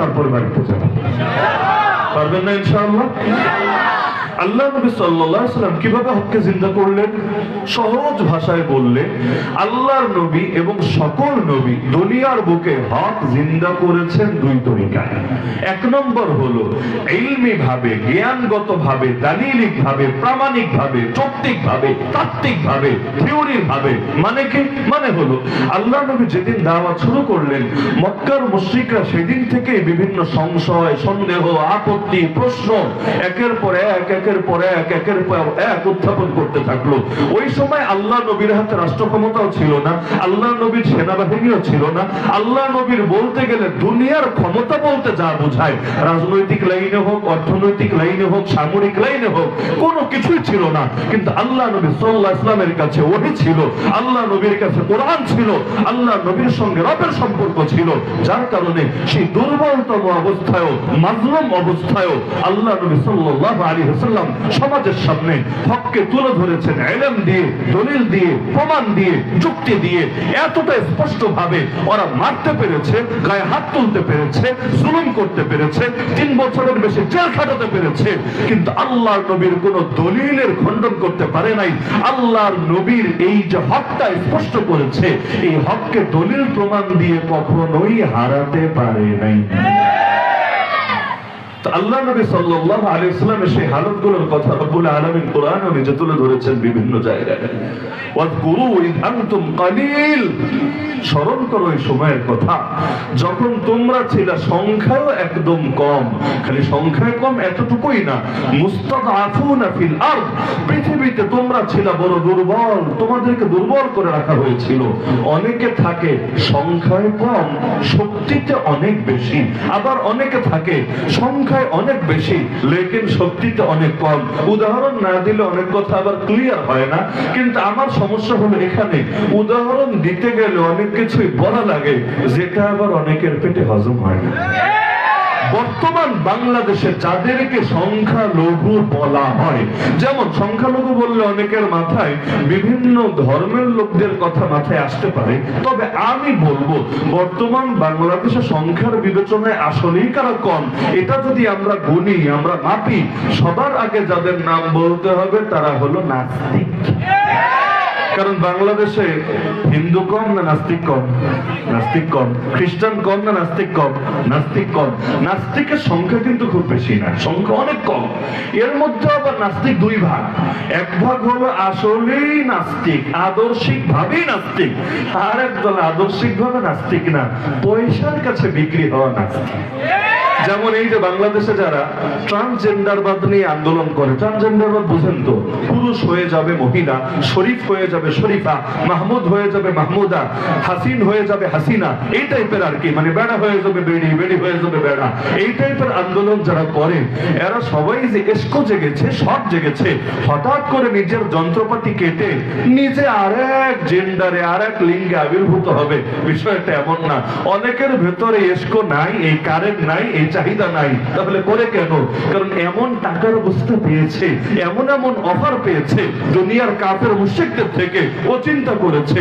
তারপরে বাড়িতে যাব পারবেন না ইনশাআল্লাহ? আল্লাহ নবী আলাইহি সাল্লাম কীভাবে হককে জিন্দা করলেন? সহজ ভাষায় বললে, আল্লাহর নবী এবং সকল নবী দুনিয়ার বুকে হক জিন্দা করেছেন দুই তরিকায়। এক নম্বর হলো ইলমি ভাবে জ্ঞানগত ভাবে দালিলিক ভাবে প্রামাণিক ভাবে যৌক্তিক ভাবে তাত্ত্বিক ভাবে থিওরির ভাবে মানে কি? মানে হলো আল্লাহ নবী যেদিন দাওয়াত শুরু করলেন, মক্কার মুশরিকরা সেদিন থেকে বিভিন্ন সংশয়, সন্দেহ, আপত্তি, প্রশ্ন, একের পর এক, একের পর এক, একের পর এক উত্থাপন করতে থাকল। ওই সময় আল্লাহ নবীর হাতে রাষ্ট্র ক্ষমতাও ছিল না, আল্লাহ নবীর সেনাবাহিনীও ছিল না, আল্লাহ নবীর বলতে গেলে দুনিয়ার ক্ষমতা বলতে যা বোঝায়, রাজনৈতিক লাইনে হোক, অর্থনৈতিক লাইনে হোক, সামরিক লাইনে হোক, কোনো কিছুই ছিল না। কিন্তু আল্লাহ নবী সাল্লাহ ইসলামের কাছে ওহি ছিল, আল্লাহ নবীর কাছে কোরআন ছিল, আল্লাহ নবীর সঙ্গে রবের সম্পর্ক ছিল, যার কারণে সেই দুর্বলতম অবস্থায়ও, মাজলুম অবস্থায়ও আল্লাহ নবী সাল্লাল্লাহু আলাইহি ওয়াসাল্লাম সমাজের সামনে হককে তুলে ধরেছেন ইলম দিয়ে, দলিল দিয়ে, প্রমাণ দিয়ে, যুক্তি দিয়ে এতটা স্পষ্ট ভাবে ওরা মারতে পেরেছে, গায়ে হাত তুলতে পেরেছে, জুলুম করতে পেরেছে, তিন বছরের বেশি জেল খাটাতে পেরেছে, কিন্তু আল্লাহর নবীর কোন দলিলের খণ্ডন করতে পারে নাই। আল্লাহর নবীর এই যে হকটা স্পষ্ট করেছে, এই হককে দলিল প্রমাণ দিয়ে কখনোই হারাতে পারে নাই। আল্লাহ নবী সাল্লাল্লাহু আলাইহি ওয়াসাল্লামের সেই হালতগুলোর কথা রব্বুল আলামিন কোরআনে নিজে তুলে ধরেছেন বিভিন্ন জায়গায়। ওয়াজকুরু ইদ আনতুম কালিল। স্মরণ করো এই সময়ের কথা। যখন তোমরা ছিলে সংখ্যাও একদম কম, খালি সংখ্যায় কম এতটুকুই না, মুস্তাদআফুনা ফিল আরদ। পৃথিবীতে তোমরা ছিলে বড় দুর্বল, তোমাদেরকে দুর্বল করে রাখা হয়েছিল। অনেকে থাকে সংখ্যায় কম, শক্তিতে অনেক বেশি। আবার অনেকে থাকে সংখ্যায় অনেক বেশি, লেকিন শক্তিতে অনেক কম। উদাহরণ না দিলে অনেক কথা আবার ক্লিয়ার হয় না, কিন্তু আমার সমস্যা হলো এখানে। উদাহরণ দিতে গেলে অনেক কিছুই বলা লাগে, যেটা আবার অনেকের পেটে হজম হয় না। বর্তমান বাংলাদেশে যাদেরকে সংখ্যালঘু বলা হয়, যেমন সংখ্যালঘু বললে অনেকের মাথায় বিভিন্ন ধর্মের লোকদের কথা মাথায় আসতে পারে, তবে আমি বলব বর্তমান বাংলাদেশে সংখ্যার বিবেচনায় আসলেই কারা কম, এটা যদি আমরা গুনি, আমরা মাপি, সবার আগে যাদের নাম বলতে হবে তারা হলো নাস্তিক। কারণ বাংলাদেশে হিন্দু কম না নাস্তিক কম? নাস্তিক কম। খ্রিস্টান কম না নাস্তিক কম? নাস্তিক কম। নাস্তিকের সংখ্যা কিন্তু খুব বেশি না। সংখ্যা অনেক কম। এর মধ্যে আবার নাস্তিক দুই ভাগ। এক ভাগ হলো আসলেই নাস্তিক আদর্শিক ভাবেই নাস্তিক। আর একদল আদর্শিক ভাবে নাস্তিক না। পয়সার কাছে বিক্রি হওয়া নাস্তিক। যেমন এই যে বাংলাদেশে যারা ট্রান্সজেন্ডারবাদ নিয়ে আন্দোলন করে ট্রান্সজেন্ডারবাদ বুঝেন তো, পুরুষ হয়ে যাবে মহিলা, শরীফ হয়ে যাবে শরীফা, মাহমুদ হয়ে যাবে মাহমুদা, হাসিন হয়ে যাবে হাসিনা, এই টাইপের আর কি মানে বেড়া হয়ে যাবে বেড়ি বেড়ি হয়ে যাবে বেড়া। এই টাইপের আন্দোলন যারা করে, এরা সবাই যে এসকো জেগেছে, সব জেগেছে, হঠাৎ করে নিজের যন্ত্রপাতি কেটে নিজে আরেক জেন্ডারে আরেক লিঙ্গে আবির্ভূত হবে। বিষয়টা এমন না। অনেকের ভেতরে এসকো নাই, এই কারেন্ট নাই, এই চাহিদা নাই, তাহলে করে কেন? কারণ এমন টাকার অবস্থা পেয়েছে, এমন এমন অফার পেয়েছে, দুনিয়ার কাপের মুশিকদের থেকে ও চিন্তা করেছে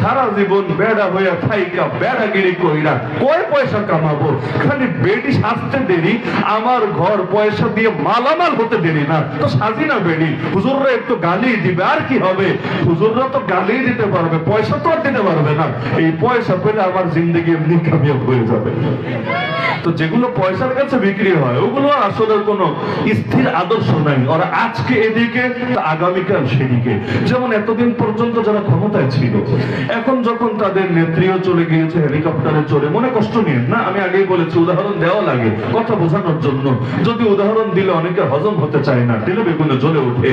সারা জীবন বেড়া হইয়া থাইকা, বেড়াগিরি কইরা কয় পয়সা কামাবো? খালি বেডি সাজতে দেরি, আমার ঘর পয়সা দিয়ে মালামাল হতে দেরি না। তো সাজি না বেডি, হুজুররা একটু গালি দিবে, আর কি হবে? হুজুররা তো গালি দিতে পারবে, পয়সা তো আর দিতে পারবে না। এই পয়সা পেলে আমার জিন্দগি এমনি কামিয়াব হয়ে যাবে। তো যেগুলো পয়সার কাছে বিক্রি হয়, ওগুলো আসলে কোনো স্থির আদর্শ নাই। ওরা আজকে এদিকে আগামীকাল সেদিকে। যেমন এতদিন পর্যন্ত যারা ক্ষমতায় ছিল, এখন যখন তাদের নেত্রীও চলে গিয়েছে, হেলিকপ্টারে চড়ে, মনে কষ্ট নিয়ে, না, আমি আগেই বলেছি, উদাহরণ দেওয়া লাগে কথা বোঝানোর জন্য। যদি উদাহরণ দিলে অনেকে হজম হতে চায় না, দিলে বেগুনে জ্বলে ওঠে।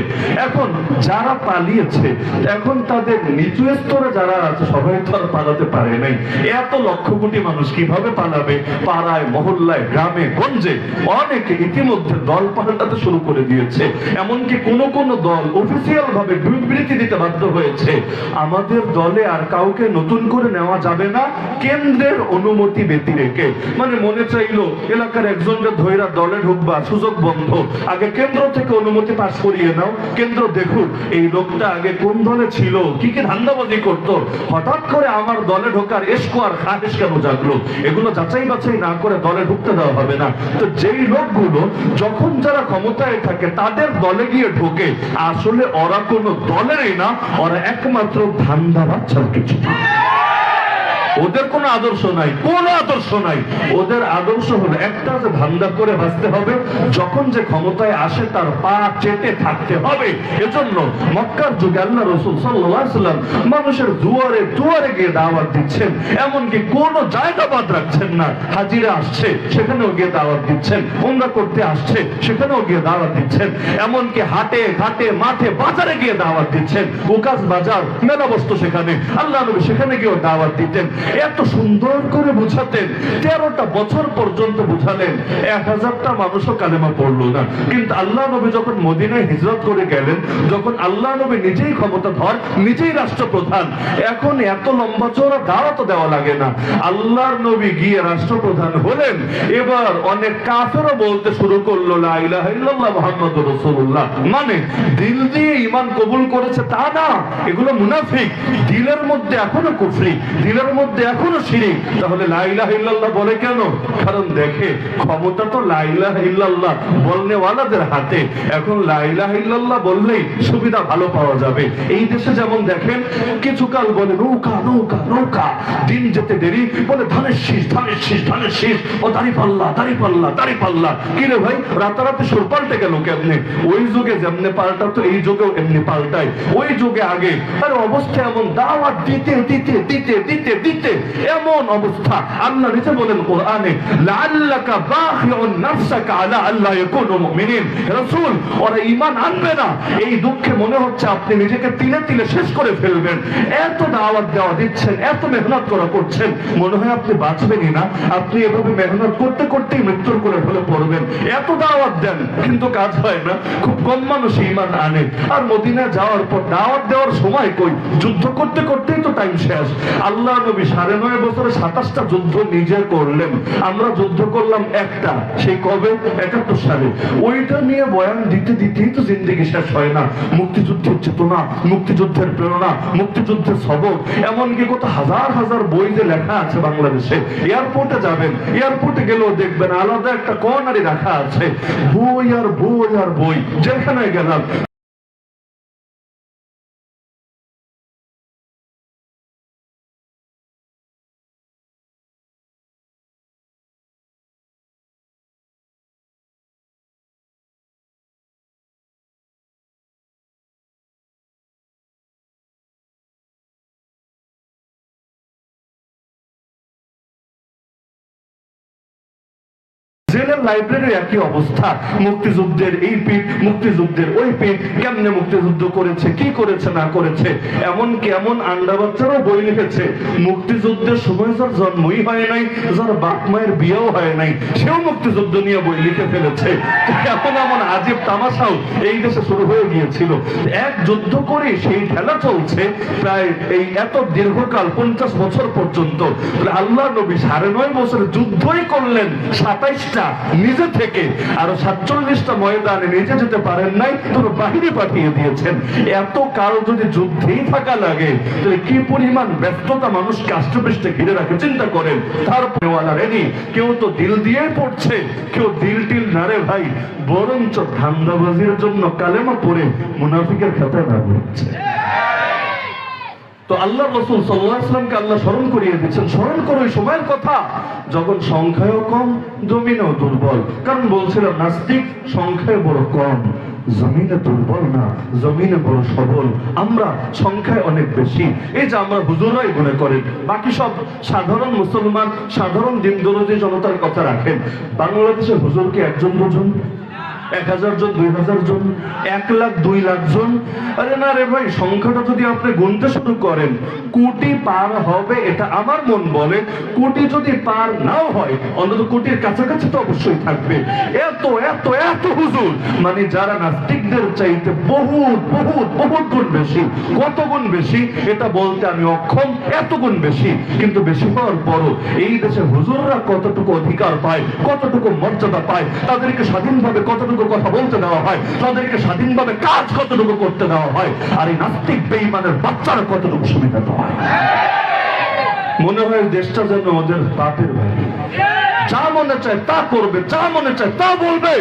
এখন যারা পালিয়েছে, এখন তাদের নিচু স্তরে যারা আছে, সবাই তো আর পালাতে পারে নাই। এত লক্ষ কোটি মানুষ কীভাবে পালাবে? পাড়ায়, মহল্লায় গ্রামে, গঞ্জে অনেকে ইতিমধ্যে দল পাল্টাতে শুরু করে দিয়েছে। এমনকি কোন কোন দল অফিসিয়াল ভাবে বিবৃতি দিতে বাধ্য হয়েছে। আমাদের দলে আর কাউকে নতুন করে নেওয়া যাবে না, কেন্দ্রের অনুমতি ব্যতি রেখে। মানে মনে চাইলো, এলাকার একজনকে ধৈরা দলে ঢুকবা, সুযোগ বন্ধ। আগে কেন্দ্র থেকে অনুমতি পাস করিয়ে নাও। কেন্দ্র দেখুক, এই লোকটা আগে কোন দলে ছিল, কি কি ধান্দাবাজি করতো। হঠাৎ করে আমার দলে ঢোকার এসকো আর খাদেশ কেন জাগলো এগুলো যাচাই বাছাই না করে দলে ঢুকতে দেওয়া হবে না তো যেই লোকগুলো যখন যারা ক্ষমতায় থাকে, তাদের দলে গিয়ে ঢোকে আসলে ওরা কোনো দলেরই না, ওরা একমাত্র ধান্দা বাচ্চার কিছু না। ওদের কোনো আদর্শ নাই, কোন আদর্শ নাই। ওদের আদর্শ হলো একটা যে ধান্দা করে বাঁচতে হবে, যখন যে ক্ষমতায় আসে তার পা চেটে থাকতে হবে। এজন্য মক্কার যুগে আল্লাহ রসুল সাল্লাম মানুষের দুয়ারে দুয়ারে গিয়ে দাওয়াত দিচ্ছেন, এমনকি কোন জায়গা বাদ রাখছেন না। হাজিরা আসছে, সেখানেও গিয়ে দাওয়াত দিচ্ছেন, উমরা করতে আসছে, সেখানেও গিয়ে দাওয়াত দিচ্ছেন, এমনকি হাটে ঘাটে মাঠে বাজারে গিয়ে দাওয়াত দিচ্ছেন। উকাস বাজার মেলা বস্তু সেখানে, আল্লাহ নবী সেখানে গিয়েও দাওয়াত দিতেন। এত সুন্দর করে বুঝাতেন। তেরোটা বছর পর্যন্ত বুঝালেন। এক হাজারটা মানুষও কালেমা পড়ল না। কিন্তু আল্লাহ নবী যখন মদিনায় হিজরত করে গেলেন, যখন আল্লাহ নবী নিজেই ক্ষমতা ধর নিজেই রাষ্ট্রপ্রধান, এখন এত লম্বা চৌড়া দাওয়াতও দেওয়া লাগে না। আল্লাহর নবী গিয়ে রাষ্ট্রপ্রধান হলেন। এবার অনেক কাফেরও বলতে শুরু করল, লা ইলাহা ইল্লাল্লাহ মুহাম্মাদুর রাসূলুল্লাহ। মানে দিল দিয়ে ঈমান কবুল করেছে তা না, এগুলো মুনাফিক। দিলের মধ্যে এখনও কুফরি। দিলের মধ্যে এখনও শিরিক। তাহলে লা ইলাহা ইল্লাল্লাহ বলে কেন? কারণ দেখে, ক্ষমতা তো লা ইলাহা ইল্লাল্লাহ বলনে ওয়ালাদের হাতে। এখন লা ইলাহা ইল্লাল্লাহ বললেই সুবিধা ভালো পাওয়া যাবে। এই দেশে যেমন দেখেন, কিছুকাল বলে নৌকা নৌকা নৌকা। দিন যেতে দেরি, বলে ধানের শীষ ধানের শীষ ধানের শীষ। ও দাড়ি পাল্লা দাড়ি পাল্লা দাড়ি পাল্লা। কি রে ভাই, রাতারাতি সুর পাল্টে গেল কেমনে? ওই যুগে যেমনে পাল্টাতো, এই যুগেও এমনি পাল্টায়। ওই যুগে আগে, আর অবস্থা এমন, দাওয়াত দিতে দিতে দিতে দিতে দিতে এমন অবস্থা আল্লাহ নিচে বলেন কোরআনে, লাআল্লাকা বাখিউন নাফসাকা আলা আল্লাহ ইয়াকুনু মুমিনিন। রাসূল, ওরা ঈমান আনবে না। এই দুঃখে মনে হচ্ছে আপনি নিজেকে তিলে তিলে শেষ করে ফেলবেন। এত দাওয়াত দেওয়া দিচ্ছেন, এত মেহনত করা করছেন। মনে হয় আপনি বাঁচবেনই না। আপনি এভাবে মেহনত করতে করতেই মৃত্যুর করে ফেলে পড়বেন। এত দাওয়াত দেন, কিন্তু কাজ হয় না। খুব কম মানুষ ঈমান আনে। আর মদিনা যাওয়ার পর দাওয়াত দেওয়ার সময় কই? যুদ্ধ করতে করতেই তো টাইম শেষ। আল্লাহ নবী সাড়ে নয় বছরে সাতাশটা যুদ্ধ নিজে করলেন। আমরা যুদ্ধ করলাম একটা, সেই কবে? একাত্তর সালে। ওইটা নিয়ে বয়ান দিতে দিতেই তো জিন্দিগি শেষ হয় না। মুক্তিযুদ্ধের চেতনা, মুক্তিযুদ্ধের প্রেরণা, মুক্তিযুদ্ধের এমনকি কত হাজার হাজার বই যে লেখা আছে বাংলাদেশে। এয়ারপোর্টে যাবেন, এয়ারপোর্টে গেলেও দেখবেন আলাদা একটা কর্নারি রাখা আছে। বই আর বই আর বই, যেখানে গেলাম। জেলের লাইব্রেরির একই অবস্থা। মুক্তিযুদ্ধের এই পিঠ, মুক্তিযুদ্ধের ওই পিঠ কেমনে মুক্তিযুদ্ধ করেছে, কি করেছে, না করেছে? এমন কেমন আন্ডা বাচ্চারাও বই লিখেছে, মুক্তিযুদ্ধের সময় যার জন্মই হয় নাই, যার বাপ মায়ের বিয়েও হয় নাই, সেও মুক্তিযুদ্ধ নিয়ে বই লিখে ফেলেছে। এমন এমন আজীব তামাশাও এই দেশে শুরু হয়ে গিয়েছিল। এক যুদ্ধ করে সেই ঠেলা চলছে প্রায় এই এত দীর্ঘকাল, পঞ্চাশ বছর পর্যন্ত। আল্লাহ নবী সাড়ে নয় বছর যুদ্ধই করলেন সাতাইশটা নিজে থেকে আরও সাতচল্লিশটা ময়দানে নিজে যেতে পারেন নাই তোর বাহিরে পাঠিয়ে দিয়েছেন। এত কাল যদি যুদ্ধেই থাকা লাগে, তাহলে কি পরিমাণ ব্যস্ততা মানুষকে আষ্টপৃষ্টে ঘিরে রাখে? চিন্তা করেন, তারপরে ওয়ালা রেডি। কেউ তো দিল দিয়ে পড়ছে। কেউ দিল টিল না রে ভাই, বরঞ্চ ধান্দাবাজির জন্য কালেমা পড়ে মুনাফিকের খাতায় না হচ্ছে তো আল্লাহ রসুল সাল্লাহামকে আল্লাহ স্মরণ করিয়ে দিচ্ছেন। স্মরণ করো ওই সময়ের কথা। যখন সংখ্যায়ও কম, জমিনেও দুর্বল। কারণ বলছিলাম, নাস্তিক সংখ্যায় বড় কম, জমিনে দুর্বল না, জমিনে বড় সবল। আমরা সংখ্যায় অনেক বেশি। এই যে আমরা হুজুরাই মনে করেন, বাকি সব সাধারণ মুসলমান, সাধারণ দিন দরদি জনতার কথা রাখেন। বাংলাদেশের হুজুর কি একজন দুজন এক হাজার জন, দুই হাজার জন, এক লাখ, দুই লাখ জন। আরে না রে ভাই, সংখ্যাটা যদি আপনি গুনতে শুরু করেন, কোটি পার হবে এটা আমার মন বলে। কোটি যদি পার নাও হয়, অন্তত কোটির কাছাকাছি তো অবশ্যই থাকবে। এত এত এত হুজুর। মানে যারা নাস্তিকদের চাইতে বহুত বহুত বহুত গুণ বেশি, কত গুণ বেশি, এটা বলতে আমি অক্ষম, এত গুণ বেশি। কিন্তু বেশি হওয়ার পরও এই দেশে হুজুররা কতটুকু অধিকার পায়, কতটুকু মর্যাদা পায়, তাদেরকে স্বাধীনভাবে কতটুকু কথা বলতে দেওয়া হয়? তাদেরকে স্বাধীনভাবে কাজ কতটুকু করতে দেওয়া হয়? আর এই নাস্তিক বেইমানের বাচ্চারা কতটুকু সুবিধা দেওয়া হয় মনে হয় দেশটা যেন ওদের পাপের ভাই যা মনে চায় তা করবে, যা মনে চায় তা বলবে।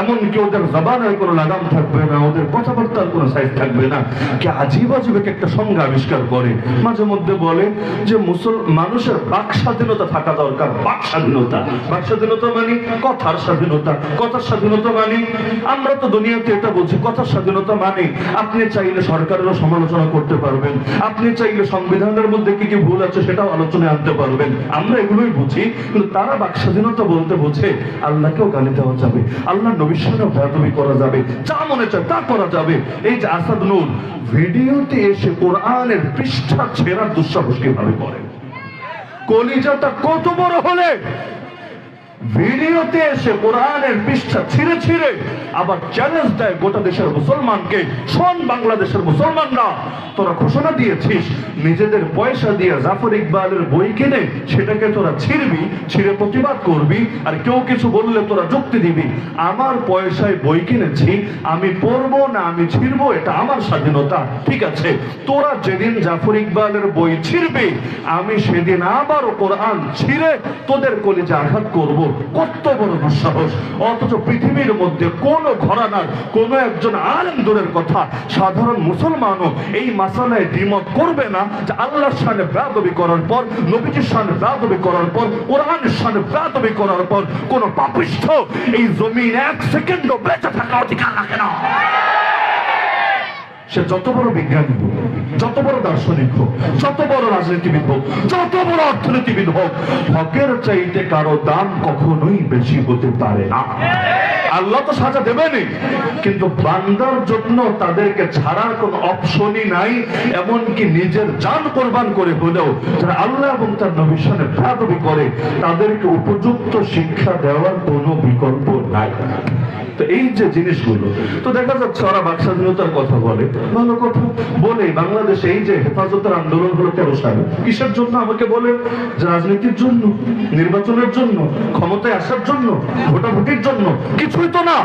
এমনকি ওদের জবানের কোনো লাগাম থাকবে না, ওদের কথাবার্তার কোনো সাইজ থাকবে না। কি আজীব আজীব একটা সংজ্ঞা আবিষ্কার করে। মাঝে মধ্যে বলে যে মুসল, মানুষের বাক স্বাধীনতা থাকা দরকার। বাক স্বাধীনতা। বাক স্বাধীনতা মানে কথার স্বাধীনতা। কথার স্বাধীনতা মানে আমরা তো দুনিয়াতে এটা বলছি, কথার স্বাধীনতা মানে আপনি চাইলে সরকারেরও সমালোচনা করতে পারবেন। আপনি চাইলে সংবিধানের মধ্যে কি কি ভুল আছে সেটাও আলোচনায় আনতে পারবেন। আমরা এগুলোই বুঝি, কিন্তু তারা বাক স্বাধীনতা বলতে বোঝে, আল্লাহকেও গালি দেওয়া যাবে আল্লাহ নবীর সঙ্গে বেয়াদবি করা যাবে, যা মনে চায় তা করা যাবে। এই যে আসাদ নূর, ভিডিওতে এসে কোরআনের পৃষ্ঠা ছেঁড়ার দুঃসাহস কীভাবে করে। কলিজাটা কত বড় হলে ভিডিওতে এসে কোরআনের পৃষ্ঠা ছিঁড়ে ছিঁড়ে আবার চ্যালেঞ্জ দেয় গোটা দেশের মুসলমানকে। শোন বাংলাদেশের মুসলমানরা, তোরা ঘোষণা দিয়েছিস, নিজেদের পয়সা দিয়ে জাফর ইকবালের বই কিনে সেটাকে তোরা ছিঁড়বি, ছিঁড়ে প্রতিবাদ করবি, আর কেউ কিছু বললে তোরা যুক্তি দিবি। আমার পয়সায় বই কিনেছি, আমি পড়ব না আমি ছিঁড়বো, এটা আমার স্বাধীনতা। ঠিক আছে, তোরা যেদিন জাফর ইকবালের বই ছিঁড়বি, আমি সেদিন আবারও কোরআন ছিঁড়ে তোদের কলেজে আঘাত করব। কত বড় দুঃসাহস। অথচ পৃথিবীর মধ্যে কোন ঘরানার, কোন একজন দূরের কথা সাধারণ মুসলমানও এই মাসালায় দ্বিমত করবে না যে আল্লাহর সামনে ব্যাদবি করার পর, নবীজির সামনে ব্যাদবি করার পর, কোরআনের সামনে ব্যাদবি করার পর কোন পাপিষ্ঠ এই জমিন এক সেকেন্ডও বেঁচে থাকা অধিকার রাখে না। সে যত বড় বিজ্ঞানী হোক, যত বড় দার্শনিক হোক, যত বড় রাজনীতিবিদ হোক, যত বড় অর্থনীতিবিদ হোক, হকের চাইতে কারও দাম কখনোই বেশি হতে পারে না। আল্লাহ তো সাজা দেবেনই, কিন্তু বান্দার জন্য তাদেরকে ছাড়ার কোন অপশনই নাই, এমনকি নিজের জান কোরবান করে হলেও যারা আল্লাহ এবং তার নবিশনে ভ্রাতবি করে, তাদেরকে উপযুক্ত শিক্ষা দেওয়ার কোনো বিকল্প নাই। তো এই যে জিনিসগুলো, তো দেখা যাচ্ছে ওরা বাক স্বাধীনতার কথা বলে, ভালো কথা বলে। বাংলাদেশে এই যে হেফাজতের আন্দোলন হলো তেরো সালে। কিসের জন্য আমাকে বলে যে রাজনীতির জন্য, নির্বাচনের জন্য, ক্ষমতায় আসার জন্য, ভোটাভুটির জন্য। কিছুই তো না।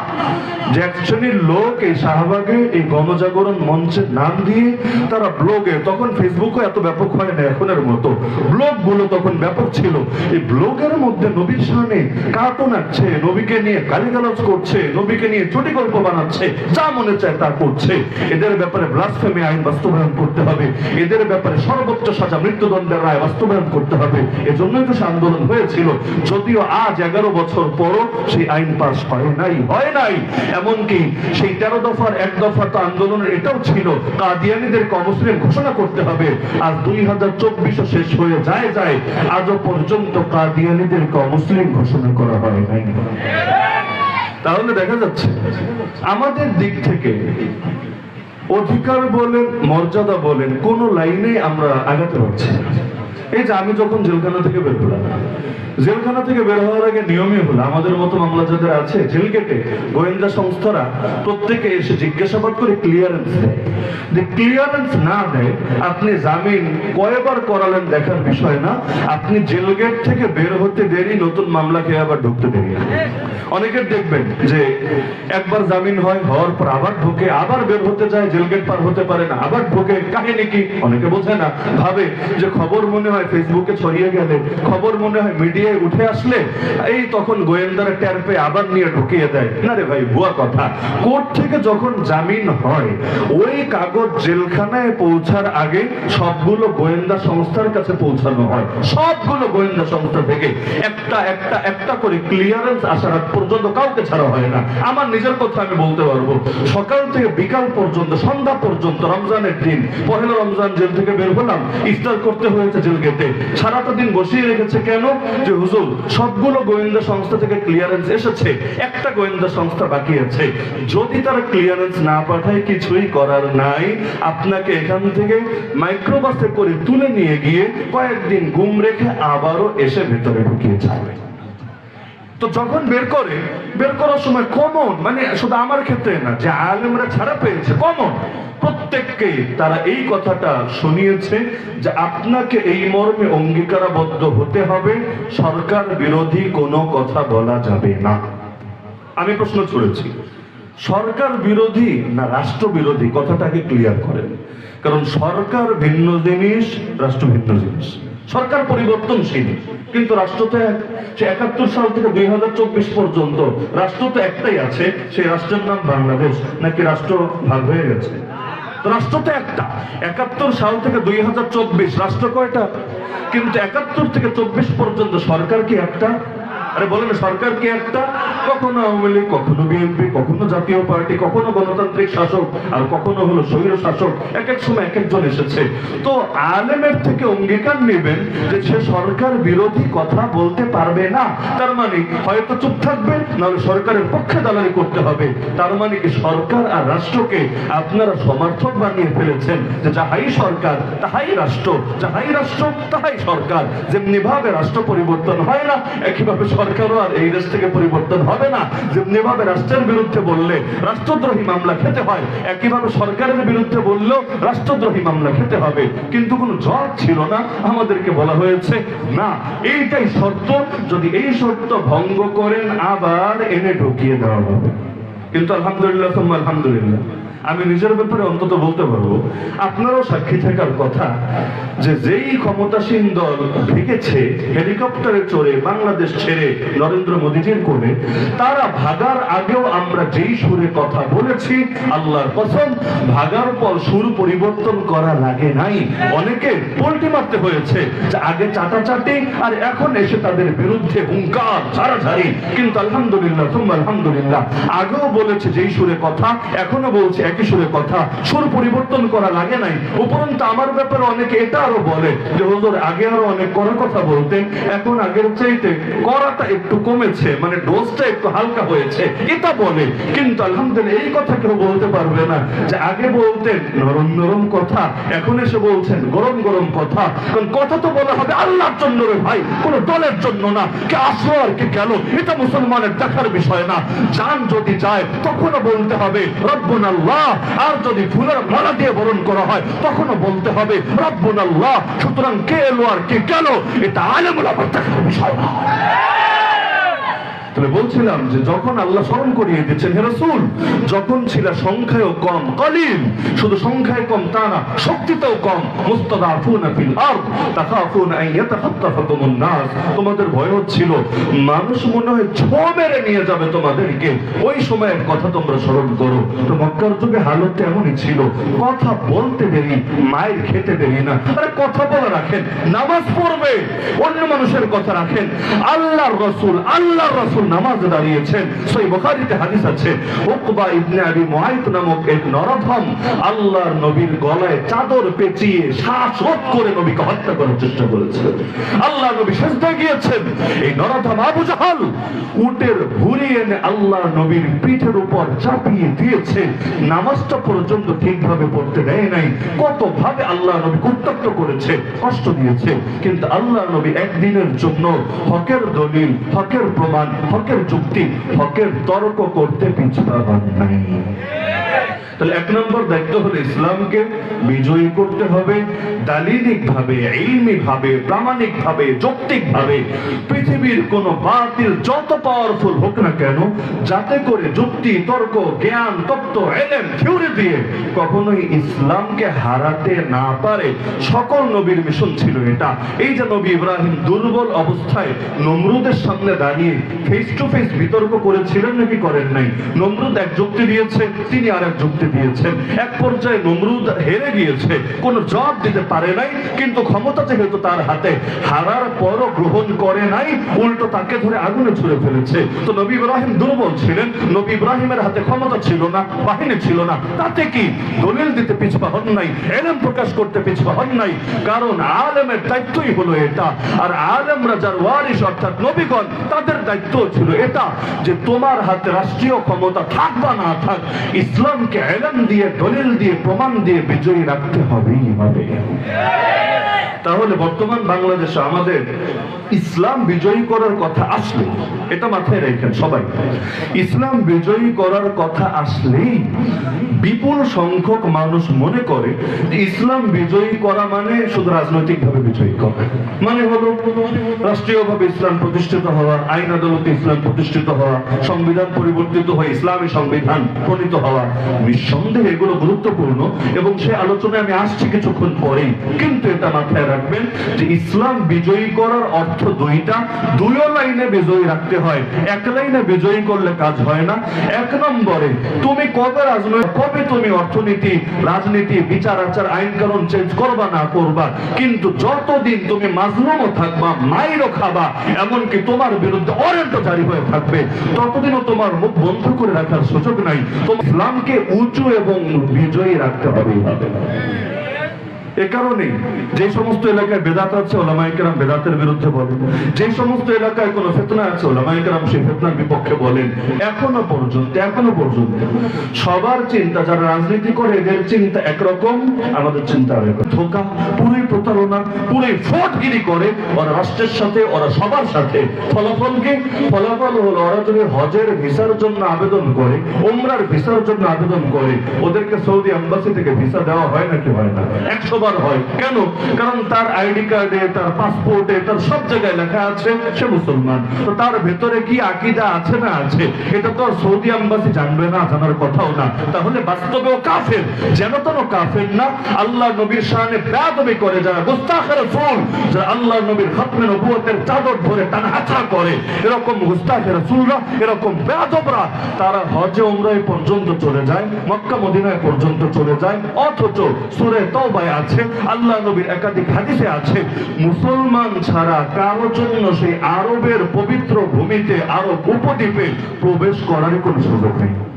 যে এক শ্রেণির লোক এই শাহবাগে এই গণজাগরণ মঞ্চের নাম দিয়ে তারা ব্লগে, তখন ফেসবুকও এত ব্যাপক হয় না এখনের মতো। ব্লগগুলো তখন ব্যাপক ছিল। এই ব্লগের মধ্যে নবীর সামনে কার্টুন আঁকছে, নবীকে নিয়ে গালিগালাজ করছে নবীকে নিয়ে চটি গল্প বানাচ্ছে, যা মনে চায় তা করছে। এদের ব্যাপারে ব্লাসফেমি আইন বাস্তবায়ন করতে হবে। এদের ব্যাপারে সর্বোচ্চ সাজা মৃত্যুদণ্ডের রায় বাস্তবায়ন করতে হবে। এজন্যই তো সে আন্দোলন হয়েছিল। যদিও আজ এগারো বছর পরও সেই আইন পাস হয় নাই হয় নাই। এমনকি সেই তেরো দফার, এক দফা তো আন্দোলনের এটাও ছিল। কাদিয়ানিদেরকে অমুসলিম ঘোষণা করতে হবে। আর দুই হাজার চব্বিশও শেষ হয়ে যায় যায়। আজও পর্যন্ত কাদিয়ানিদেরকে অমুসলিম ঘোষণা করা হয় নাই। তাহলে দেখা যাচ্ছে, আমাদের দিক থেকে অধিকার বলেন, মর্যাদা বলেন, কোন লাইনে আমরা আগাতে পারছি। এই যে আমি যখন জেলখানা থেকে বের হলাম, জেলখানা থেকে বের হওয়ার আগে নিয়মই হলো, আমাদের মতো মামলা যাদের আছে, জেল গেটে গোয়েন্দা সংস্থারা প্রত্যেকে এসে জিজ্ঞাসাবাদ করে ক্লিয়ারেন্স দেয়। ক্লিয়ারেন্স না দেয়, আপনি জামিন কয়বার করালেন দেখার বিষয় না, আপনি জেল গেট থেকে বের হতে দেরি, নতুন মামলা খেয়ে আবার ঢুকতে দেরি অনেকের দেখবেন যে একবার জামিন হয়, হওয়ার পর আবার ঢোকে, আবার বের হতে যায়, জেল গেট পার হতে পারে না, আবার ঢোকে, কাহিনী কি? অনেকে বোঝে না। ভাবে যে খবর মনে হয় ফেসবুকে ছড়িয়ে গেলে, খবর মনে হয় মিডিয়ায় উঠে আসলে, এই তখন গোয়েন্দারা টের পেয়ে আবার নিয়ে ঢুকিয়ে দেয়। না রে ভাই, ভুয়া কথা। কোর্ট থেকে যখন জামিন হয়, ওই কাগজ জেলখানায় পৌঁছার আগে সবগুলো গোয়েন্দা সংস্থার কাছে পৌঁছানো হয়। সবগুলো গোয়েন্দা সংস্থা থেকে একটা একটা একটা করে ক্লিয়ারেন্স আসার আগ পর্যন্ত কাউকে ছাড়া হয় না। আমার নিজের কথা আমি বলতে পারব। সকাল থেকে বিকাল পর্যন্ত, সন্ধ্যা পর্যন্ত, রমজানের দিন, পহেলা রমজান জেল থেকে বের হলাম, ইফতার করতে হয়েছে জেল গেতে সারাটা দিন বসিয়ে রেখেছে কেন? যে হুজুর, সবগুলো গোয়েন্দা সংস্থা থেকে ক্লিয়ারেন্স এসেছে, একটা গোয়েন্দা সংস্থা বাকি আছে। যদি তারা ক্লিয়ারেন্স না পাঠায়, কিছুই করার নাই। আপনাকে এখান থেকে মাইক্রোবাসে করে তুলে নিয়ে গিয়ে কয়েকদিন গুম রেখে আবারও এসে ভেতরে ঢুকিয়ে যাবে তো যখন বের করে, বের করার সময় কমন মানে শুধু আমার ক্ষেত্রে না, যে আলেমরা ছাড়া পেয়েছে কমন প্রত্যেককে তারা এই কথাটা শুনিয়েছে যে আপনাকে এই মর্মে অঙ্গীকারাবদ্ধ হতে হবে, সরকার বিরোধী কোনো কথা বলা যাবে না। আমি প্রশ্ন ছুড়েছি সরকার বিরোধী না রাষ্ট্র বিরোধী? কথাটাকে ক্লিয়ার করেন। কারণ সরকার ভিন্ন জিনিস, রাষ্ট্র ভিন্ন জিনিস। সরকার পরিবর্তনশীল কিন্তু রাষ্ট্র তো এক, সে একাত্তর সাল থেকে দুই চব্বিশ পর্যন্ত রাষ্ট্র তো একটাই আছে, সেই রাষ্ট্রের নাম বাংলাদেশ। নাকি রাষ্ট্র ভাগ হয়ে গেছে? রাষ্ট্র তো একটা। একাত্তর সাল থেকে দুই হাজার চব্বিশ, রাষ্ট্র কয়টা? কিন্তু একাত্তর থেকে চব্বিশ পর্যন্ত সরকার কি একটা? আরে বলেন, সরকার কি একটা? কখনো আওয়ামী লীগ, কখনো বিএনপি, কখনো জাতীয় পার্টি, কখনো গণতান্ত্রিক শাসক, আর কখনো হলো স্বৈর শাসক। এক এক সময় এক একজন এসেছে। তো আলেমের থেকে অঙ্গীকার নেবেন যে সে সরকার বিরোধী কথা বলতে পারবে না। তার মানে হয়তো চুপ থাকবে নাহলে সরকারের পক্ষে দালালি করতে হবে। তার মানে কি সরকার আর রাষ্ট্রকে আপনারা সমর্থক বানিয়ে ফেলেছেন যে যাহাই সরকার, তাহাই রাষ্ট্র, যাহাই রাষ্ট্র, তাহাই সরকার। যেমনি ভাবে রাষ্ট্র পরিবর্তন হয় না, একইভাবে সরকারও আর এই দেশ থেকে পরিবর্তন হবে না? যেমনি ভাবে রাষ্ট্রের বিরুদ্ধে বললে, রাষ্ট্রদ্রোহী মামলা খেতে হয়, একইভাবে সরকারের বিরুদ্ধে বললেও রাষ্ট্রদ্রোহী মামলা খেতে হবে। কিন্তু কোনো জব ছিল না। আমাদেরকে বলা হয়েছে, না, এইটাই শর্ত। যদি এই শর্ত ভঙ্গ করেন, আবার এনে ঢুকিয়ে দেওয়া হবে। কিন্তু আলহামদুলিল্লাহ আলহামদুলিল্লাহ। আমি নিজের ব্যাপারে অন্তত বলতে পারব, আপনারও সাক্ষী থাকার কথা যে যেই ক্ষমতাসীন দল ঢেকেছে হেলিকপ্টারে চড়ে বাংলাদেশ ছেড়ে নরেন্দ্র মোদীজির কোলে তারা ভাগার আগেও আমরা যেই সুরে কথা বলেছি, আল্লাহর কসম, ভাগার পর সুর পরিবর্তন করা লাগে নাই। অনেকে পোল্টি মারতে হয়েছে যে আগে চাটাচাটি আর এখন এসে তাদের বিরুদ্ধে হুঙ্কার ছাড়াছাড়ি কিন্তু আলহামদুলিল্লাহ তুম্বা আলহামদুলিল্লাহ, আগেও বলেছে যেই সুরে কথা, এখনও বলছে একই সুরে কথা সুর পরিবর্তন করা লাগে নাই। উপরন্ত আমার ব্যাপারে অনেকে এটা আরও বলে যে, হুজুর, আগে আরও অনেক করা কথা বলতেন, এখন আগের চাইতে করাটা একটু কমেছে মানে ডোজটা একটু হালকা হয়েছে। এটা বলে। কিন্তু আলহামদুলিল্লাহ এই কথা কেউ বলতে পারবে না যে, আগে বলতেন নরম নরম কথা, এখন এসে বলছেন গরম গরম কথা। কারণ কথা তো বলা হবে আল্লাহর জন্য রে ভাই, কোন দলের জন্য না। কে আসলো আর কে গেল, এটা মুসলমানের দেখার বিষয় না। জান যদি যায়, তখনও বলতে হবে রব্বুন আল্লাহ আর যদি ফুলের মালা দিয়ে বরণ করা হয়, তখনও বলতে হবে রব্বুন আল্লাহ সুতরাং কে এলো আর কে গেল এটা আলেমুল আমার বিষয়। না তাহলে বলছিলাম যে যখন আল্লাহ স্মরণ করিয়ে দিচ্ছেন, হে রাসূল, যখন ছিল সংখ্যায়ও কম, কলিল, শুধু সংখ্যায় কম তা না, শক্তিতেও কম, মুস্তাদাফুনা ফিল আরদ, তাখাফুনা আন ইয়াতাখাত্তাফাকুমুন নাস। তোমাদের ভয় হচ্ছিল, মানুষ মনে হয় ছো মেরে নিয়ে যাবে তোমাদেরকে। ওই সময়ের কথা তোমরা স্মরণ করো। তো মক্কার যুগে হালত এমনই ছিল, কথা বলতে দেরি, মায়ের খেতে দেরি না। আরে কথা বলে রাখেন, নামাজ পড়বে, অন্য মানুষের কথা রাখেন। আল্লাহর রসুল আল্লাহর রসুল। নামাজ দাঁড়িয়েছেন। সেই বুখারীতে হাদিস আছে, উকবা ইবনে আবি মুআইত নামক এক নরধম আল্লাহর নবীর গলায় চাদর পেঁচিয়ে করে নবীকে হত্যা করার চেষ্টা করেছিল। আল্লাহ নবী গিয়েছেন। এই নরধম আবু জাহাল উটের এনে আল্লাহ নবীর পিঠের উপর চাপিয়ে দিয়েছে। নামাজটা পর্যন্ত ঠিকভাবে পড়তে দেয় নাই। কত ভাবে আল্লাহ নবী উত্তপ্ত করেছে, কষ্ট দিয়েছে। কিন্তু আল্লাহ নবী একদিনের জন্য হকের দলিল, হকের প্রমাণ হকের যুক্তি হকের তর্ক করতে পিছপা হন নাই। তাহলে এক নম্বর দায়িত্ব হলো ইসলামকে বিজয়ী করতে হবে দালিলিক ভাবে ইলমি ভাবে প্রামাণিক ভাবে যৌক্তিক ভাবে পৃথিবীর কোন বাতিল যত পাওয়ারফুল হোক না কেন, যাতে করে যুক্তি, তর্ক, জ্ঞান, তত্ত্ব থিওরি দিয়ে কখনোই ইসলামকে হারাতে না পারে। সকল নবীর মিশন ছিল এটা। এই যে নবী ইব্রাহিম দুর্বল অবস্থায় নমরুদের সামনে দাঁড়িয়ে ফেস টু ফেস বিতর্ক করেছিলেন নাকি করেন নাই? নমরুদ এক যুক্তি দিয়েছে, তিনি আর এক যুক্তি দিয়েছেন। এক পর্যায়ে নমরুদ হেরে গিয়েছে। কোনো জবাব দিতে পারে নাই, কিন্তু ক্ষমতা যেহেতু তার হাতে, হারার পরও গ্রহণ করে নাই, উল্টো তাকে ধরে আগুনে ছুড়ে ফেলেছে। তো নবী ইব্রাহিম দুর্বল ছিলেন, নবী ইব্রাহিমের হাতে ক্ষমতা ছিল না, বাহিনী ছিল না। তাতে কি? দলিল দিতে পিছপা হন নাই, এলেম প্রকাশ করতে পিছপা হন নাই। কারণ আলেমের দায়িত্বই হলো এটা। আর আলেমরা যার ওয়ারিস অর্থাৎ নবীগণ, তাদের দায়িত্ব ছিল এটা, যে তোমার হাতে রাষ্ট্রীয় ক্ষমতা থাক বা না থাক, ইসলামকে এলেম দিয়ে, দলিল দিয়ে, প্রমাণ দিয়ে বিজয়ী রাখতে হবেই হবে তাহলে বর্তমান বাংলাদেশে আমাদের ইসলাম বিজয়ী করার কথা আসলে, এটা মাথায় রেখেন সবাই। ইসলাম বিজয়ী করার কথা আসলেই বিপুল সংখ্যক মানুষ মনে করে ইসলাম বিজয়ী করা মানে শুধু রাজনৈতিকভাবে বিজয়ী করা। মানে হলো রাষ্ট্রীয়ভাবে ইসলাম প্রতিষ্ঠিত হওয়া, আইন আদালতে ইসলাম প্রতিষ্ঠিত হওয়া, সংবিধান পরিবর্তিত হয়ে ইসলামী সংবিধান প্রণীত হওয়া নিঃসন্দেহে এগুলো গুরুত্বপূর্ণ এবং সে আলোচনায় আমি আসছি কিছুক্ষণ পরেই। কিন্তু এটা মাথায় রাখবেন যে ইসলাম বিজয়ী করার অর্থ দুইটা। দুই লাইনে বিজয়ী রাখতে হয়। এক লাইনে বিজয়ী করলে কাজ হয় না। এক নম্বরে, তুমি কবে রাজনৈতিক কবে তুমি অর্থনীতি, রাজনীতি, বিচার, আচার, আইন কানুন চেঞ্জ করবা, না করবা? কিন্তু যতদিন তুমি মাজলুমও থাকবা মাইরও খাবা, এমনকি তোমার বিরুদ্ধে অরেন্ট জারি হয়ে থাকবে, ততদিনও তোমার মুখ বন্ধ করে রাখার সুযোগ নাই। তোমার ইসলামকে উঁচু এবং বিজয়ী রাখতে হবে। এ কারণে যে সমস্ত এলাকায় বেদাত আছে ওলামাইকেরাম বেদাতের বিরুদ্ধে বলেন। যে সমস্ত এলাকায় কোনো ফেতনা আছে ওলামাইকেরাম সেই ফেতনার বিপক্ষে বলেন। এখনও পর্যন্ত এখনও পর্যন্ত সবার চিন্তা, যারা রাজনীতি করে, এদের চিন্তা একরকম, আমাদের চিন্তা আরেক ধোকা, পুরোই প্রতারণা, পুরোই ফটগিরি করে, ওরা রাষ্ট্রের সাথে, ওরা সবার সাথে। ফলাফলকে, ফলাফল হলো ওরা যদি হজের ভিসার জন্য আবেদন করে ওমরার ভিসার জন্য আবেদন করে, ওদেরকে সৌদি এম্বাসি থেকে ভিসা দেওয়া হয় নাকি হয় না? একশো বার হয়। কেন? কারণ তার আইডি কার্ডে, তার পাসপোর্টে, তার সব জায়গায় লেখা আছে, সে মুসলমান। তো তার ভেতরে কি আকিদা আছে না আছে, এটা তো সৌদি এম্বাসি জানবে না, জানার কথাও না। তাহলে বাস্তবেও কাফের। যেন তেন কাফের না, আল্লাহ নবীর শানে বেয়াদবি করে, যারা গুস্তাখের ফুল যারা আল্লাহ নবীর খতমে নবুয়তের চাদর ধরে টানা হাঁচা করে, এরকম গুস্তাখের ফুলরা এরকম বেয়াদবরা, তারা হজে উমরায় পর্যন্ত চলে যায়, মক্কা মদিনায় পর্যন্ত চলে যায়, অথচ সুরে তওবায় আছে। আল্লাহ নবীর একাধিক হাদিসে আছে, মুসলমান ছাড়া কারও জন্য সেই আরবের পবিত্র ভূমিতে, আরব উপদ্বীপে প্রবেশ করার কোনো সুযোগ নেই।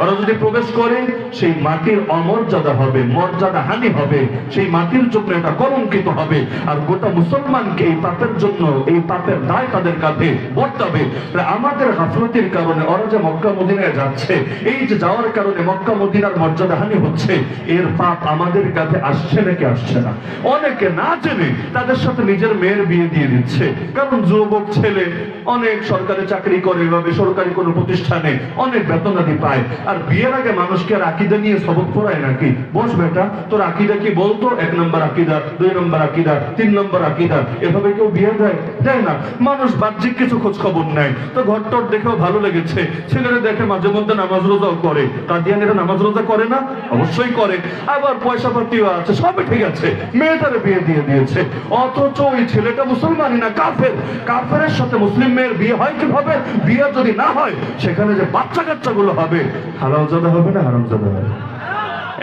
ওরা যদি প্রবেশ করে, সেই মাটির অমর্যাদা হবে, মর্যাদা হানি হবে, সেই মাটির জন্য এটা কলঙ্কিত হবে। আর গোটা মুসলমানকে এই পাপের জন্য, এই পাপের দায় তাদের কাঁধে বর্তাবে। তাহলে আমাদের গাফলতির কারণে ওরা যে মক্কা মদিনায় যাচ্ছে, এই যে যাওয়ার কারণে মক্কা মদিনার মর্যাদা হানি হচ্ছে, এর পাপ আমাদের কাছে আসছে নাকি আসছে না? অনেকে না জেনে তাদের সাথে নিজের মেয়ের বিয়ে দিয়ে দিচ্ছে। কারণ যুবক ছেলে, অনেক সরকারি চাকরি করে বা বেসরকারি কোনো প্রতিষ্ঠানে অনেক বেতনাদি পায়। আর বিয়ের আগে মানুষকে আর আকিদা নিয়ে সবক পড়ায় নাকি? বস বেটা, তোর আকিদা কি বলতো? এক নম্বর আকিদা, দুই নম্বর আকিদা, তিন নম্বর আকিদা। এভাবে কেউ বিয়ে দেয়? দেয় না। মানুষ বাহ্যিক কিছু খোঁজ খবর নেয়। তো ঘরটর দেখেও ভালো লেগেছে। ছেলেরা দেখে মাঝে মধ্যে নামাজ রোজাও করে। কাদিয়ানিরা নামাজ রোজা করে না? অবশ্যই করে। আবার পয়সা পাতিও আছে, সবই ঠিক আছে। মেয়েটারে বিয়ে দিয়ে দিয়েছে। অথচ ওই ছেলেটা মুসলমানই না, কাফের। কাফেরের সাথে মুসলিম মেয়ের বিয়ে হয় কীভাবে? বিয়ে যদি না হয়, সেখানে যে বাচ্চা কাচ্চাগুলো হবে হারামজাদা হবে না হারামজাদা হবে?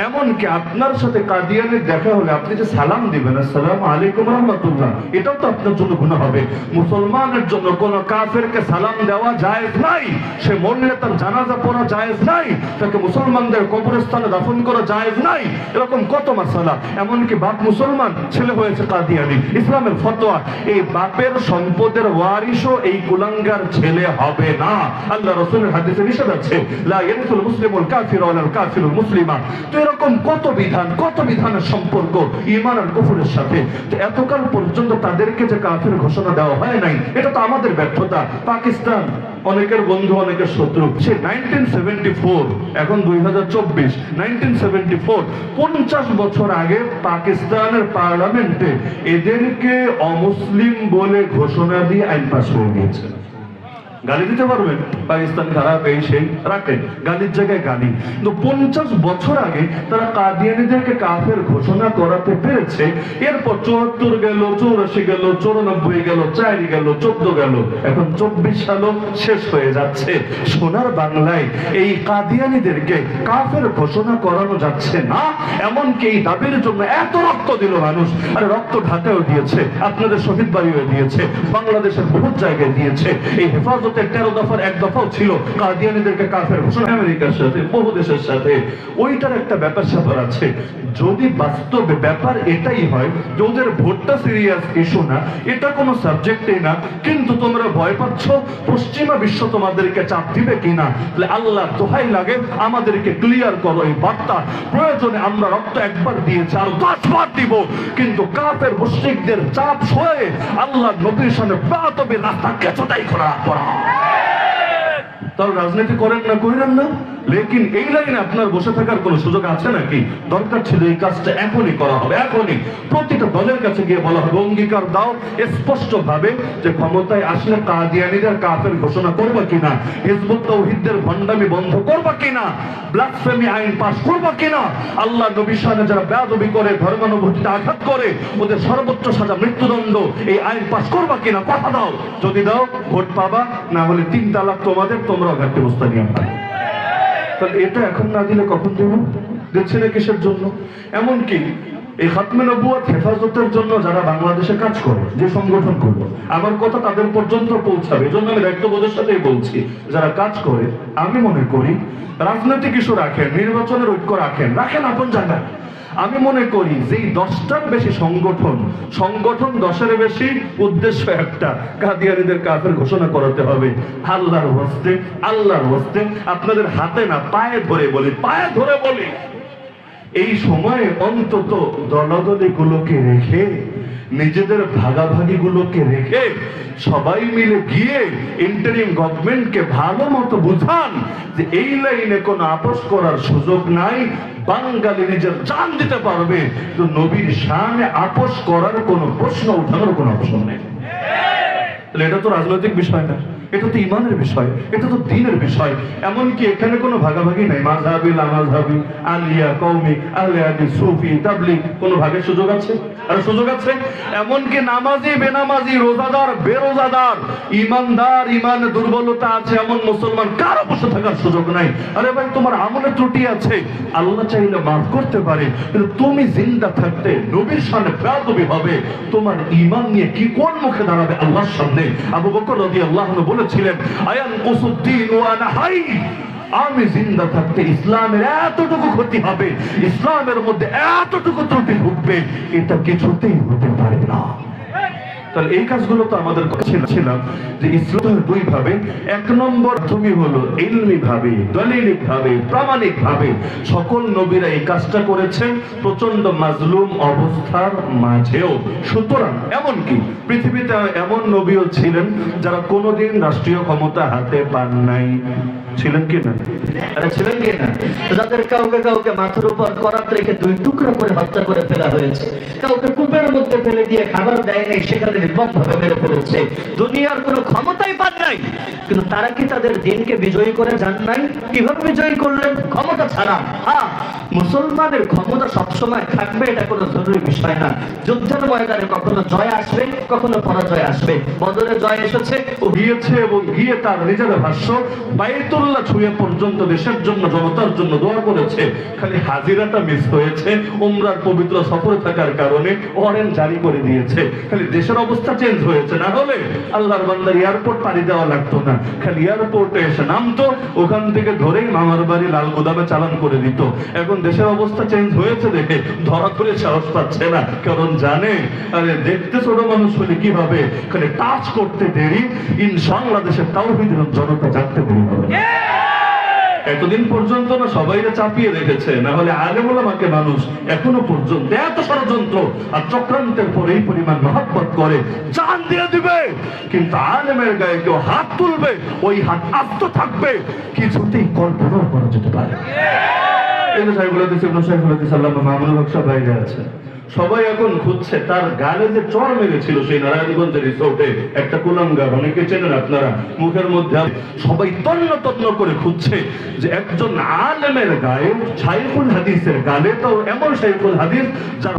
এমনকি আপনার সাথে কাদিয়ানের দেখা হলে আপনি যে সালাম দিবেন, আসসালাম আলাইকুম রহমতুল্লাহ, এটাও তো আপনার জন্য গুণা হবে। মুসলমানের জন্য কোন কাফেরকে সালাম দেওয়া জায়েজ নাই, সে মরলে তার জানাজা পড়া জায়েজ নাই, তাকে মুসলমানদের কবরস্থানে দাফন করা জায়েজ নাই, এরকম কত মাসালা। এমনকি বাপ মুসলমান, ছেলে হয়েছে কাদিয়ানি, ইসলামের ফতোয়া, এই বাপের সম্পদের ওয়ারিশও এই কুলাঙ্গার ছেলে হবে না। আল্লাহ রসুলের হাদিসে নিষেধ আছে, লা ইয়ারিসুল মুসলিমুল কাফির ওয়ালাল কাফিরুল মুসলিমা। তো এরকম কত বিধান, কত বিধানের সম্পর্ক ইমান আর কুফরের সাথে? এতকাল পর্যন্ত তাদেরকে যে কাফের ঘোষণা দেওয়া হয় নাই, এটা তো আমাদের ব্যর্থতা। পাকিস্তান, অনেকের বন্ধু, অনেকের শত্রু। সে নাইনটিন সেভেন্টি ফোর এখন দুই হাজার চব্বিশ নাইনটিন সেভেন্টি ফোর পঞ্চাশ বছর আগে পাকিস্তানের পার্লামেন্টে এদেরকে অমুসলিম বলে ঘোষণা দিয়ে আইন পাস হয়ে গিয়েছে গালি দিতে পারবেন পাকিস্তান খারাপ, এই সেই রাখেন গালির জায়গায় গালি। কিন্তু পঞ্চাশ বছর আগে তারা কাদিয়ানিদেরকে কাফের ঘোষণা করাতে পেরেছে। এরপর চুয়াত্তর গেল, চৌরাশি গেল, চৌরানব্বই গেল, চারি গেল, চোদ্দ গেল। এখন চব্বিশ সালও শেষ হয়ে যাচ্ছে। সোনার বাংলায় এই কাদিয়ানিদেরকে কাফের ঘোষণা করানো যাচ্ছে না। এমনকি এই দাবির জন্য এত রক্ত দিল মানুষ। আর রক্ত ঢাকাও দিয়েছে, আপনাদের শহীদ বাড়িও দিয়েছে, বাংলাদেশের বহু জায়গায় দিয়েছে। এই হেফাজতের তেরো দফার এক দফাও ছিল। কাদিয়ানিদেরকে কাফের ঘোষণা। আমেরিকার সাথে, বহু দেশের সাথে। ওইটার একটা ব্যাপার স্যাপার আছে। যদি বাস্তবে ব্যাপার এটাই হয়, যে ওদের ভোটটা সিরিয়াস ইস্যু না, এটা কোনো সাবজেক্টই না, কিন্তু তোমরা ভয় পাচ্ছ, পশ্চিমা বিশ্ব তোমাদেরকে চাপ দিবে কিনা? তাহলে আল্লাহ দোহাই লাগে, আমাদেরকে ক্লিয়ার করো এই বার্তা। প্রয়োজনে আমরা রক্ত একবার দিয়েছি, আর দশবার দিব। কিন্তু কাফের মুশ্রিকদের চাপ সয়ে আল্লাহ নবীর সামনে প্রাতবে রাস্তা কেঁচোটাই করা করা। Yeah. তাহলে রাজনীতি করেন না, কইরেন না। লেকিন এই লাইনে আপনার বসে থাকার কোনো সুযোগ আছে নাকি? দরকার ছিল এই কাজটা এখনই করা হবে, এখনই। প্রতিটা দলের কাছে গিয়ে বলা হবে, অঙ্গীকার দাও স্পষ্ট ভাবে যে ক্ষমতায় আসলে কাদিয়ানিদের কাফের ঘোষণা করবা কিনা, হিজবুত তৌহিদদের ভণ্ডামি বন্ধ করবা কিনা ব্লাসফেমি আইন পাস করবা কিনা, আল্লাহ নবীর সামনে যারা বেয়াদবি করে, ধর্মানুভূতিতে আঘাত করে, ওদের সর্বোচ্চ সাজা, মৃত্যুদণ্ড, এই আইন পাস করবা কিনা, কথা দাও। যদি দাও, ভোট পাবা, না হলে তিন তালাক তোমাদের তোমরা ঘাটতে বস্তা নিয়ে তাহলে এটা এখন না দিলে কখন দেব? দিচ্ছে না কিসের জন্য? এমনকি এই খাতমে নবুয়াত হেফাজতের জন্য যারা বাংলাদেশে কাজ করে যে সংগঠন করবে, আমার কথা তাদের পর্যন্ত পৌঁছাবে। এই জন্য আমি দায়িত্ববোধের সাথেই বলছি, যারা কাজ করে, আমি মনে করি, রাজনৈতিক ইস্যু রাখেন, নির্বাচনের ঐক্য রাখেন রাখেন আপন জায়গায়। আমি মনে করি যে দশটার বেশি সংগঠন সংগঠন দশের বেশি উদ্দেশ্য একটা। কাদিয়ানিদের কাফের ঘোষণা করাতে হবে, আল্লাহর হস্তে আল্লাহর হস্তে, আপনাদের হাতে না, পায়ে ধরে বলি, পায়ে ধরে বলি। এই সময়ে অন্তত দলদলি গুলোকে রেখে নিজেদের ভাগাভাগি গুলোকে রেখে সবাই মিলে গিয়ে ইন্টারিম গভর্নমেন্টকে ভালো মতো বুঝান যে এই লাইনে কোনো আপোষ করার সুযোগ নাই বাঙালি নিজের চান দিতে পারবে। তো নবীর সামনে আপোষ করার কোনো প্রশ্ন উঠানোর কোনো অপশন নেই। তাহলে এটা তো রাজনৈতিক বিষয় না, এটা তো ইমানের বিষয়, এটা তো দিনের বিষয়। এমনকি এখানে কোনো ভাগাভাগি নাই মাঝহাবি লামাজহাবি আলিয়া কৌমি আলিয়াদি, সুফি, তাবলিগ, কোনো ভাগের সুযোগ আছে? আর সুযোগ আছে? এমনকি নামাজি, বেনামাজি, রোজাদার, বেরোজাদার, ইমানদার, ইমানে দুর্বলতা আছে, এমন মুসলমান কারও বসে থাকার সুযোগ নাই। আরে ভাই, তোমার আমলে ত্রুটি আছে। আল্লাহ চাইলে মাফ করতে পারে, কিন্তু তুমি জিন্দা থাকতে নবীর সামনে বেয়াদবি হবে। তোমার ইমান নিয়ে কি কোন মুখে দাঁড়াবে আল্লাহর সামনে? আবু বকর রাদিয়াল্লাহু আল্লাহ বলেছিলেন আয়ান কুসুদ্দিন আমি জিন্দা থাকতে ইসলামের এতটুকু ক্ষতি হবে, ইসলামের মধ্যে এতটুকু ত্রুটি ঢুকবে, এটা কিছুতেই হতে পারে না। তাহলে এই কাজগুলো তো আমাদের ছিলাম যে ইসলাম দুই ভাবে, এক নম্বর তুমি হলো ইলমি ভাবে, দলিলিক ভাবে, প্রামাণিক ভাবে। সকল নবীরা এই কাজটা করেছেন প্রচণ্ড মাজলুম অবস্থার মাঝেও। সুতরাং এমনকি পৃথিবীতে এমন নবীও ছিলেন যারা কোনোদিন রাষ্ট্রীয় ক্ষমতা হাতে পান নাই। ছিলেন কি না? ছিলেন কি না? যাদের কাউকে কাউকে মাথার উপর করাত রেখে দুই টুকরো করে হত্যা করে ফেলা হয়েছে, কাউকে কূপের মধ্যে ফেলে দিয়ে খাবার দেয় নাই, সেখানে নির্মম ভাবে মেরে ফেলেছে দুনিয়ার কোনো ক্ষমতাই পান নাই। কিন্তু তারা কি তাদের দিনকে বিজয়ী করে যান নাই? কীভাবে বিজয়ী করলেন? ক্ষমতা ছাড়া। হ্যাঁ মুসলমানের ক্ষমতা সবসময় থাকবে, এটা কোনো জরুরি বিষয় না। যুদ্ধের ময়দানে কখনো জয় আসবে, কখনো পরাজয় আসবে। বদলে জয় এসেছে। ও গিয়েছে এবং গিয়ে তার নিজের ভাষ্য বাইতুল্লাহ ছুঁয়ে পর্যন্ত দেশের জন্য, জনতার জন্য দোয়া করেছে। খালি হাজিরাটা মিস হয়েছে, উমরার পবিত্র সফরে থাকার কারণে ওয়ারেন্ট জারি করে দিয়েছে। খালি দেশের অবস্থা চেঞ্জ হয়েছে, না হলে আল্লাহর বান্দার এয়ারপোর্ট পাড়ি দেওয়া লাগতো না। খালি এয়ারপোর্টে এসে নামতো, ওখান থেকে ধরেই মামার বাড়ি লাল গোদামে চালান করে দিত। এখন দেশের অবস্থা চেঞ্জ হয়েছে দেখে ধরা করে সাহস পাচ্ছে না। কারণ জানে, আরে দেখতে ছোট মানুষ হলে কীভাবে? খালি টাচ করতে দেরি ইনশাল্লাহ দেশের তাও জনতা জানতে দেরি হবে। এতদিন পর্যন্ত না সবাই চাপিয়ে রেখেছে, না হলে আলেমুলামাকে মানুষ এখনও পর্যন্ত এত ষড়যন্ত্র আর চক্রান্তের পর এই পরিমাণ মহাব্বত করে, জান দিয়ে দিবে। কিন্তু আলেমের গায়ে কেউ হাত তুলবে, ওই হাত আস্ত থাকবে, কিছুতেই কল্পনাও করা যেতে পারে এই তো সাহেবুল্লাহ দিচ্ছে ইবনে সাহেবুল্লাহ দিচ্ছে আল্লাহ মামুনুল হক সব বাইরে আছে। সবাই এখন খুঁজছে, তার গালে যে চর মেরেছিল সেই নারায়ণগঞ্জের রিসোর্টে একটা কুলাঙ্গার অনেকে চেনেন আপনারা, মুখের মধ্যে সবাই তন্ন তন্ন করে খুঁজছে যে একজন আলেমের গায়ে সাইফুল হাদিসের গালে তো এমন সাইফুল হাদিস যার